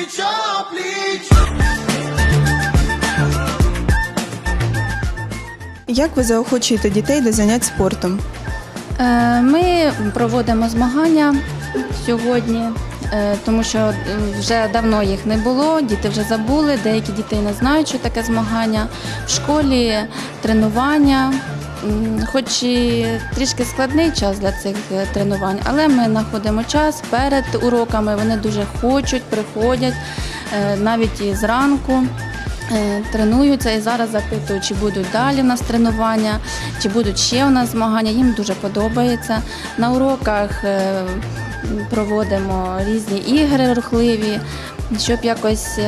пліч пліч. Як ви заохочуєте дітей до занять спортом? Е, Ми проводимо змагання сьогодні, е, тому що е, вже давно їх не було, діти вже забули, деякі діти не знають, що таке змагання. В школі тренування, хоч і трішки складний час для цих е, тренувань, але ми знаходимо час перед уроками, вони дуже хочуть, приходять е, навіть і зранку. Е, Тренуються і зараз запитують, чи будуть далі у нас тренування, чи будуть ще у нас змагання. Їм дуже подобається. На уроках проводимо різні ігри рухливі, щоб якось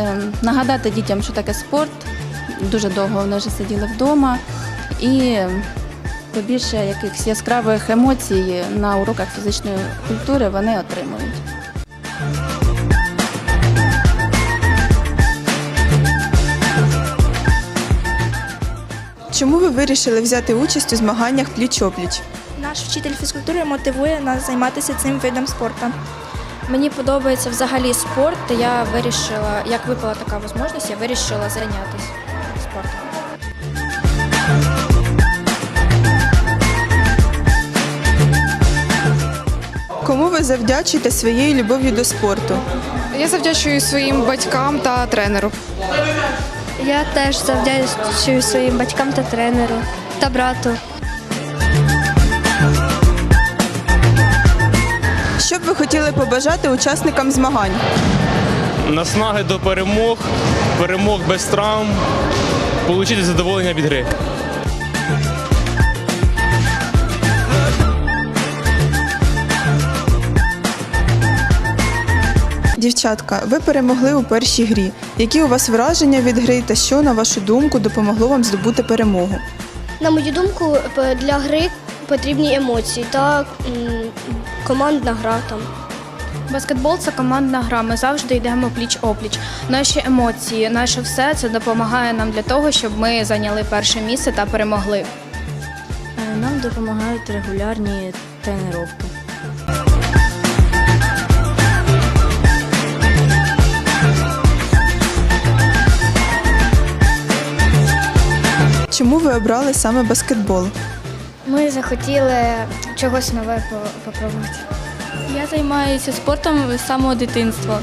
нагадати дітям, що таке спорт. Дуже довго вони вже сиділи вдома. І побільше якихось яскравих емоцій на уроках фізичної культури вони отримують. Чому ви вирішили взяти участь у змаганнях пліч-опліч? Наш вчитель фізкультури мотивує нас займатися цим видом спорту. Мені подобається взагалі спорт. Я вирішила, як випала така можливість, я вирішила зайнятися завдячуєте своєю любов'ю до спорту? Я завдячую своїм батькам та тренеру. Я теж завдячую своїм батькам та тренеру та брату. Що б ви хотіли побажати учасникам змагань? наснаги до перемог, перемог без травм, отримати задоволення від гри. Дівчатка, ви перемогли у першій грі. Які у вас враження від гри та що, на вашу думку, допомогло вам здобути перемогу? На мою думку, для гри потрібні емоції та командна гра там. Баскетбол це командна гра. Ми завжди йдемо пліч опліч. Наші емоції, наше все це допомагає нам для того, щоб ми зайняли перше місце та перемогли. Е, Нам допомагають регулярні тренування. Чому ви обрали саме баскетбол? Ми захотіли чогось нове попробувати. Я займаюся спортом з самого дитинства.